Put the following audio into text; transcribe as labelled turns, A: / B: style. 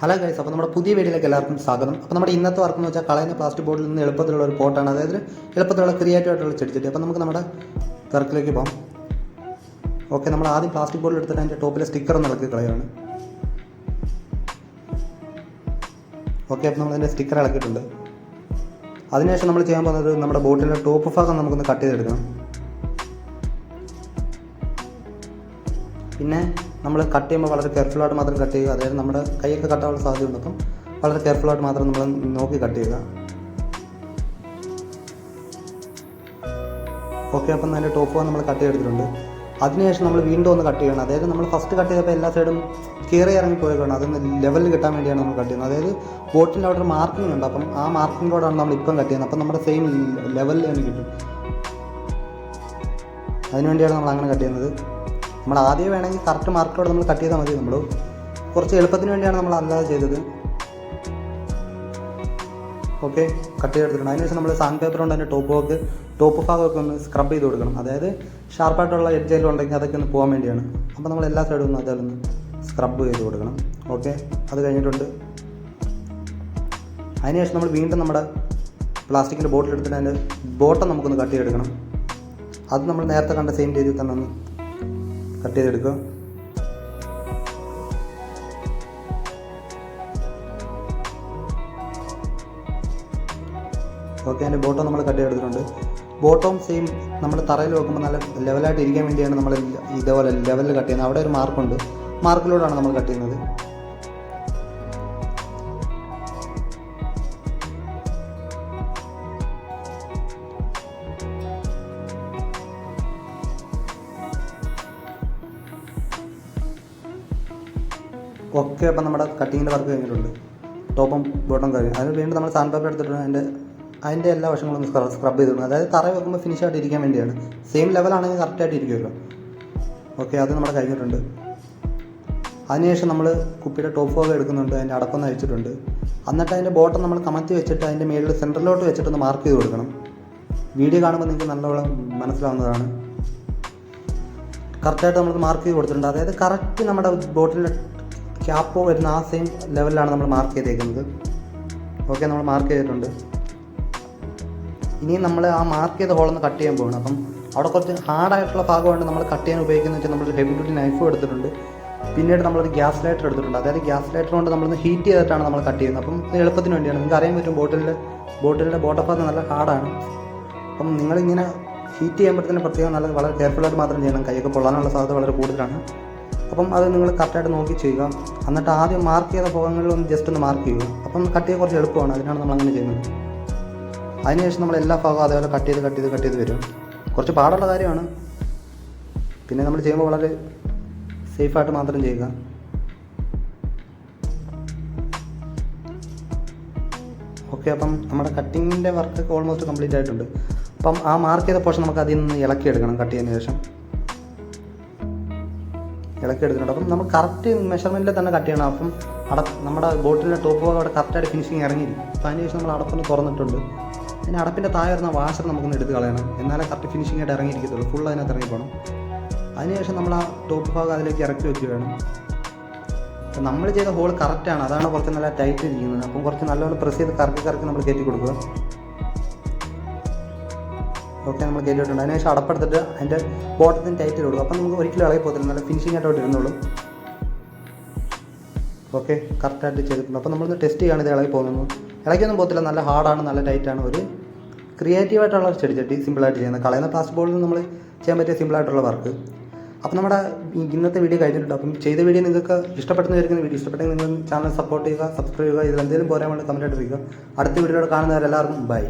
A: Hello guys അപ്പോൾ നമ്മുടെ പുതിയ വീഡിയോയിലേക്ക് എല്ലാവർക്കും സ്വാഗതം. അപ്പോൾ നമ്മുടെ ഇന്നത്തെ വർക്ക് എന്ന് വെച്ചാൽ കളയുന്ന പ്ലാസ്റ്റിക് ബോർഡിൽ നിന്ന് എളുപ്പത്തിലുള്ള ഒരു പോട്ടാണ്. അതായത് എളുപ്പത്തിലുള്ള ക്രിയേറ്റീവ് ആയിട്ടുള്ള ചെടിച്ചട്ടി. അപ്പോൾ നമുക്ക് നമ്മുടെ വർക്കിലേക്ക് പോകാം. ഓക്കെ നമ്മൾ ആദ്യം പ്ലാസ്റ്റിക് ബോർഡിൽ എടുത്തിട്ട് അതിന്റെ ടോപ്പിലെ സ്റ്റിക്കർ ഒന്ന് ഇളക്കി കളയാണ് ഓക്കെ അപ്പോൾ നമ്മളതിന്റെ സ്റ്റിക്കർ ഇളക്കിയിട്ടുണ്ട്. അതിനുശേഷം നമ്മൾ ചെയ്യാൻ പോകുന്നത് നമ്മുടെ ബോട്ടിന്റെ ടോപ്പ് ഭാഗം നമുക്കൊന്ന് കട്ട് ചെയ്തെടുക്കണം. പിന്നെ നമ്മൾ കട്ട് ചെയ്യുമ്പോൾ വളരെ കെയർഫുള്ളായിട്ട് മാത്രം കട്ട് ചെയ്യുക. അതായത് നമ്മുടെ കൈയൊക്കെ കട്ടാനുള്ള സാധ്യതയുണ്ട്. അപ്പം വളരെ കെയർഫുള്ളായിട്ട് മാത്രം നമ്മൾ നോക്കി കട്ട് ചെയ്യുക. ഓക്കെ അപ്പം അതിന്റെ ടോപ്പ് നമ്മൾ കട്ട് ചെയ്തെടുത്തിട്ടുണ്ട്. അതിനുശേഷം നമ്മൾ വീണ്ടും ഒന്ന് കട്ട് ചെയ്യണം. അതായത് നമ്മൾ ഫസ്റ്റ് കട്ട് ചെയ്തപ്പോൾ എല്ലാ സൈഡും കീറി ഇറങ്ങി പോയിക്കാണ് അതൊന്ന് ലെവലിൽ കിട്ടാൻ വേണ്ടിയാണ് നമ്മൾ കട്ട് ചെയ്യുന്നത്. അതായത് ബോട്ടിന്റെ അവിടെ ഒരു മാർക്കിംഗ് ഉണ്ട്. അപ്പം ആ മാർക്കിങ്ങിലൂടെയാണ് നമ്മൾ ഇപ്പം കട്ട് ചെയ്യുന്നത്. അപ്പം നമ്മുടെ സെയിം ലെവലിൽ കിട്ടും. അതിനുവേണ്ടിയാണ് നമ്മൾ അങ്ങനെ കട്ട് ചെയ്യുന്നത്. നമ്മൾ ആദ്യം വേണമെങ്കിൽ കറക്റ്റ് മാർക്കോടെ നമ്മൾ കട്ട് ചെയ്താൽ മതി നമ്മൾ കുറച്ച് എളുപ്പത്തിന് വേണ്ടിയാണ് നമ്മൾ അല്ലാതെ ചെയ്തത്. ഓക്കെ കട്ട് ചെയ്തെടുത്തിട്ടുണ്ട് അതിനുശേഷം നമ്മൾ സാൻഡ് പേപ്പർ കൊണ്ട് അതിന്റെ ടോപ്പ് വർക്ക് ടോപ്പ് ഭാഗമൊക്കെ ഒന്ന് സ്ക്രബ് ചെയ്ത് കൊടുക്കണം. അതായത് ഷാർപ്പായിട്ടുള്ള എഡ്ജെല്ലാം ഉണ്ടെങ്കിൽ അതൊക്കെ ഒന്ന് പോകാൻ വേണ്ടിയാണ്. അപ്പോൾ നമ്മൾ എല്ലാ സൈഡും ഒന്ന് അതിലൊന്ന് സ്ക്രബ് ചെയ്ത് കൊടുക്കണം. ഓക്കെ അത് കഴിഞ്ഞിട്ടുണ്ട്. അതിനുശേഷം നമ്മൾ വീണ്ടും നമ്മുടെ പ്ലാസ്റ്റിക്കിന്റെ ബോട്ടിൽ എടുത്തിട്ട് അതിന്റെ ബോട്ടം നമുക്കൊന്ന് കട്ട് ചെയ്തെടുക്കണം. അത് നമ്മൾ നേരത്തെ കണ്ട സെയിം രീതിയിൽ തന്നെ ഒന്ന് കട്ട് ചെയ്തെടുക്കുക ഓക്കെ അതിന്റെ ബോട്ടം നമ്മൾ കട്ട് ചെയ്തെടുത്തിട്ടുണ്ട്. ബോട്ടം സെയിം നമ്മൾ തറയിൽ വെക്കുമ്പോൾ നല്ല ലെവലായിട്ട് ഇരിക്കാൻ വേണ്ടിയാണ് നമ്മൾ ഇതേപോലെ ലെവലിൽ കട്ട് ചെയ്യുന്നത്. അവിടെ ഒരു മാർക്കുണ്ട് മാർക്കിലൂടെയാണ് നമ്മൾ കട്ട് ചെയ്യുന്നത്. ഓക്കെ അപ്പം നമ്മുടെ കട്ടിങ്ങിന്റെ വർക്ക് കഴിഞ്ഞിട്ടുണ്ട്. ടോപ്പും ബോട്ടം കഴിഞ്ഞു. അതിന് വീണ്ടും നമ്മൾ സാൻഡ് പേപ്പർ എടുത്തിട്ട് അതിന്റെ അതിന്റെ എല്ലാ വശങ്ങളും ഒന്ന് സ്ക്രബ് ചെയ്തിട്ടുണ്ട്. അതായത് തറ വെക്കുമ്പോൾ ഫിനിഷ് ആയിട്ട് ഇരിക്കാൻ വേണ്ടിയാണ്. സെയിം ലെവലാണെങ്കിൽ കറക്റ്റായിട്ട് ഇരിക്കുമല്ലോ. ഓക്കെ അത് നമ്മുടെ കഴിഞ്ഞിട്ടുണ്ട്. അതിനുശേഷം നമ്മൾ കുപ്പിയുടെ ടോപ്പ് ഫോഗ് എടുക്കുന്നുണ്ട്. അതിന്റെ അടക്കം വെച്ചിട്ടുണ്ട് എന്നിട്ട് അതിന്റെ ബോട്ടം നമ്മൾ കമത്തി വെച്ചിട്ട് അതിന്റെ മേളിൽ സെന്ററിലോട്ട് വെച്ചിട്ടൊന്ന് മാർക്ക് ചെയ്ത് കൊടുക്കണം. വീഡിയോ കാണുമ്പോൾ നിങ്ങൾക്ക് നല്ലവണ്ണം മനസ്സിലാവുന്നതാണ്. കറക്റ്റായിട്ട് നമ്മൾ മാർക്ക് ചെയ്ത് കൊടുത്തിട്ടുണ്ട്. അതായത് കറക്റ്റ് നമ്മുടെ ബോട്ടിന്റെ ക്യാപ്പ് വരുന്ന ആ സെയിം ലെവലിലാണ് നമ്മൾ മാർക്ക് ചെയ്തേക്കുന്നത്. ഓക്കെ നമ്മൾ മാർക്ക് ചെയ്തിട്ടുണ്ട്. ഇനി നമ്മൾ ആ മാർക്ക് ചെയ്ത ഹോളൊന്ന് കട്ട് ചെയ്യാൻ പോകണം അപ്പം അവിടെ കുറച്ച് ഹാർഡായിട്ടുള്ള ഭാഗമാണ് നമ്മൾ കട്ട് ചെയ്യാൻ ഉപയോഗിക്കുന്നത് വെച്ചാൽ നമ്മൾ ഹെവി ഡ്യൂട്ടി നൈഫും എടുത്തിട്ടുണ്ട്. പിന്നീട് നമ്മളൊരു ഗ്യാസ് ലൈറ്റർ എടുത്തിട്ടുണ്ട്. അതായത് ഗ്യാസ് ലൈറ്റർ കൊണ്ട് നമ്മളൊന്ന് ഹീറ്റ് ചെയ്തിട്ടാണ് നമ്മൾ കട്ട് ചെയ്യുന്നത്. അപ്പം എളുപ്പത്തിന് വേണ്ടിയാണ്. നിങ്ങൾക്ക് അറിയാൻ പറ്റും ബോട്ടിലിന്റെ ബോട്ടിലിന്റെ ബോട്ടഭാഗം നല്ല ഹാർഡാണ് അപ്പം നിങ്ങളിങ്ങനെ ഹീറ്റ് ചെയ്യുമ്പോഴത്തേന് പ്രത്യേകം നല്ല വളരെ കെയർഫുള്ളായിട്ട് മാത്രം ചെയ്യണം. കൈയൊക്കെ പൊള്ളാനുള്ള സാധ്യത വളരെ കൂടുതലാണ്. അപ്പം അത് നിങ്ങൾ കറക്റ്റായിട്ട് നോക്കി ചെയ്യുക. എന്നിട്ട് ആദ്യം മാർക്ക് ചെയ്ത ഭാഗങ്ങളിൽ ഒന്ന് ജസ്റ്റ് ഒന്ന് മാർക്ക് ചെയ്യുക. അപ്പം കട്ട് ചെയ്യാൻ കുറച്ച് എളുപ്പമാണ്. അതിനാണ് നമ്മൾ അങ്ങനെ ചെയ്യുന്നത്. അതിനുശേഷം നമ്മൾ എല്ലാ ഭാഗവും അതേപോലെ കട്ട് ചെയ്ത് കട്ട് ചെയ്ത് കട്ട് ചെയ്ത് വരും. കുറച്ച് പാടുള്ള കാര്യമാണ്. പിന്നെ നമ്മൾ ചെയ്യുമ്പോൾ വളരെ സേഫായിട്ട് മാത്രം ചെയ്യുക. ഓക്കെ അപ്പം നമ്മുടെ കട്ടിങ്ങിന്റെ വർക്കൊക്കെ ഓൾമോസ്റ്റ് കംപ്ലീറ്റ് ആയിട്ടുണ്ട്. അപ്പം ആ മാർക്ക് ചെയ്ത പോർഷൻ നമുക്ക് അതിൽ നിന്ന് ഇളക്കിയെടുക്കണം കട്ട് ചെയ്തതിന് ശേഷം. ഇളക്കിയെടുക്കുന്നുണ്ട്. അപ്പം നമ്മൾ കറക്റ്റ് മെഷർമെന്റിൽ തന്നെ കട്ട് ചെയ്യണം. അപ്പം അട നമ്മുടെ ബോട്ടിലെ ടോപ്പ് ഭാഗം അവിടെ കറക്റ്റായിട്ട് ഫിനിഷിങ് ഇറങ്ങിയിരിക്കും അപ്പം അതിന് ശേഷം നമ്മൾ അടപ്പൊന്ന് തുറന്നിട്ടുണ്ട്. പിന്നെ അടപ്പിന്റെ താഴെ വരുന്ന വാഷർ നമുക്കൊന്ന് എടുത്ത് കളയണം. എന്നാലേ കറക്റ്റ് ഫിനിഷിംഗ് ആയിട്ട് ഇറങ്ങിയിരിക്കത്തുള്ളൂ. ഫുൾ അതിനകത്ത് ഇറങ്ങി പോകണം. അതിനുശേഷം നമ്മൾ ആ ടോപ്പ് ഭാഗം അതിലേക്ക് ഇറക്കി വെച്ച് വേണം. അപ്പം നമ്മൾ ചെയ്ത ഹോൾ കറക്റ്റാണ് അതാണ് കുറച്ച് നല്ല ടൈറ്റ് ഇരിക്കുന്നത് അപ്പം കുറച്ച് നല്ലപോലെ പ്രസ് ചെയ്ത് കറക്കി കറക്കി നമ്മൾ കയറ്റി കൊടുക്കുക. ഓക്കെ നമ്മൾ കയറ്റിയിട്ടുണ്ട് അതിനുശേഷം അടപ്പെടുത്തിട്ട് അതിന്റെ ബോട്ടത്തിന് ടൈറ്റ് കൊടുക്കും അപ്പം നമുക്ക് ഒരിക്കലും ഇളകി പോകത്തില്ല. നല്ല ഫിനിഷിംഗ് ആയിട്ട് ഇരുന്നോളും. ഓക്കെ കറക്റ്റായിട്ട് ചെയ്തിട്ടുണ്ട്. അപ്പോൾ നമ്മളൊന്ന് ടെസ്റ്റ് ചെയ്യാണ് ഇത് ഇളകി പോകുന്നത്. ഇളകിയൊന്നും പോകത്തില്ല. നല്ല ഹാർഡാണ് നല്ല ടൈറ്റാണ് ഒരു ക്രിയേറ്റീവായിട്ടുള്ള ചെടി ചട്ടി സിമ്പിളായിട്ട് ചെയ്യുന്നത്. കളയുന്ന പ്ലാസ്റ്റിക് ബോർഡിൽ നമ്മൾ ചെയ്യാൻ പറ്റിയ സിമ്പിളായിട്ടുള്ള വർക്ക് അപ്പോൾ നമ്മുടെ ഇന്നത്തെ വീഡിയോ കഴിഞ്ഞിട്ടുണ്ട്. അപ്പം ചെയ്ത വീഡിയോ നിങ്ങൾക്ക് ഇഷ്ടപ്പെട്ടെന്ന് വിചാരിക്കുന്ന വീഡിയോ ഇഷ്ടപ്പെട്ടെങ്കിൽ നിങ്ങൾ ചാനൽ സപ്പോർട്ട് ചെയ്യുക സബ്സ്ക്രൈബ് ചെയ്യുക. ഇതിൽ എന്തെങ്കിലും പോരാൻ വേണ്ടി കമന്റ് അറിയിക്കുക അടുത്ത വീഡിയോയുടെ കാണുന്നവരെല്ലാവർക്കും ബൈ